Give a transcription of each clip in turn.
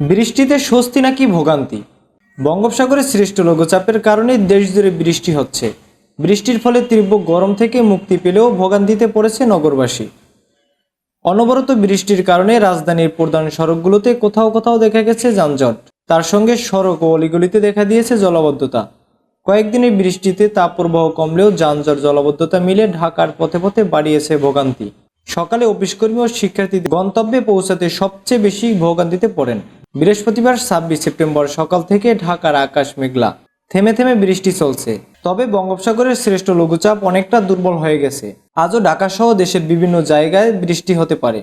বৃষ্টিতে স্বস্তি নাকি ভোগান্তি? বঙ্গোপসাগরে সৃষ্ট লঘুচাপের কারণে দেশ জুড়ে বৃষ্টি হচ্ছে। বৃষ্টির ফলে তীব্র গরম থেকে মুক্তি পেলেও ভোগান্তিতে পড়েছে নগরবাসী। অনবরত বৃষ্টির কারণে রাজধানীর প্রধান সড়কগুলোতে কোথাও কোথাও দেখা গেছে যানজট। তার সঙ্গে সড়ক ও অলিগলিতে দেখা দিয়েছে জলাবদ্ধতা। কয়েকদিনের বৃষ্টিতে তাপপ্রবাহ কমলেও যানজট জলাবদ্ধতা মিলে ঢাকার পথে পথে বাড়িয়েছে ভোগান্তি। সকালে অফিসকর্মী ও শিক্ষার্থীদের গন্তব্যে পৌঁছাতে সবচেয়ে বেশি ভোগান্তিতে পড়েন। বৃহস্পতিবার ছাব্বিশ সেপ্টেম্বর সকাল থেকে ঢাকার আকাশ মেঘলা। থেমে থেমে বৃষ্টি চলছে। তবে বঙ্গোপসাগরের শ্রেষ্ঠ লঘুচাপ অনেকটা দুর্বল হয়ে গেছে। আজও ঢাকাসহ দেশের বিভিন্ন জায়গায় বৃষ্টি হতে পারে।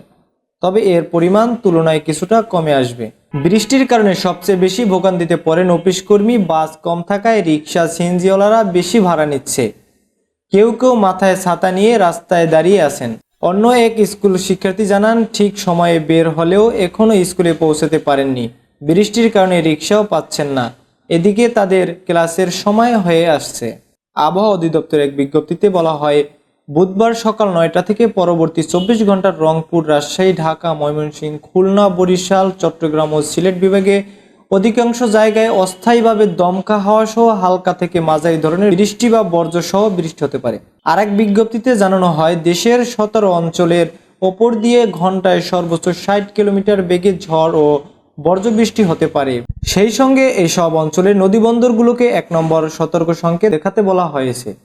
তবে এর পরিমাণ তুলনায় কিছুটা কমে আসবে। বৃষ্টির কারণে সবচেয়ে বেশি ভোগান্তিতে পড়েন অফিস কর্মী বাস কম থাকায় রিক্সা সিএনজিওয়ালারা বেশি ভাড়া নিচ্ছে। কেউ কেউ মাথায় ছাতা নিয়ে রাস্তায় দাঁড়িয়ে আছেন। অন্য এক স্কুল শিক্ষার্থী জানান, ঠিক সময়ে বের হলেও এখনও স্কুলে পৌঁছাতে পারেননি। বৃষ্টির কারণে রিক্সাও পাচ্ছেন না। এদিকে তাদের ক্লাসের সময় হয়ে আসছে। আবহাওয়া অধিদপ্তরের এক বিজ্ঞপ্তিতে বলা হয়, বুধবার সকাল নয়টা থেকে পরবর্তী চব্বিশ ঘণ্টার রংপুর, রাজশাহী, ঢাকা, ময়মনসিংহ, খুলনা, বরিশাল, চট্টগ্রাম ও সিলেট বিভাগে অধিকাংশ জায়গায় অস্থায়ীভাবে দমকা হাওয়া সহ হালকা থেকে মাঝারি ধরনের বৃষ্টি বা বর্জ্য সহ বৃষ্টি হতে পারে। আর এক বিজ্ঞপ্তিতে জানানো হয়, দেশের সতেরো অঞ্চলের ওপর দিয়ে ঘন্টায় সর্বোচ্চ ষাট কিলোমিটার বেগে ঝড় ও বর্জ্য বৃষ্টি হতে পারে। সেই সঙ্গে এসব অঞ্চলের নদীবন্দরগুলোকে এক নম্বর সতর্ক সংকেত দেখাতে বলা হয়েছে।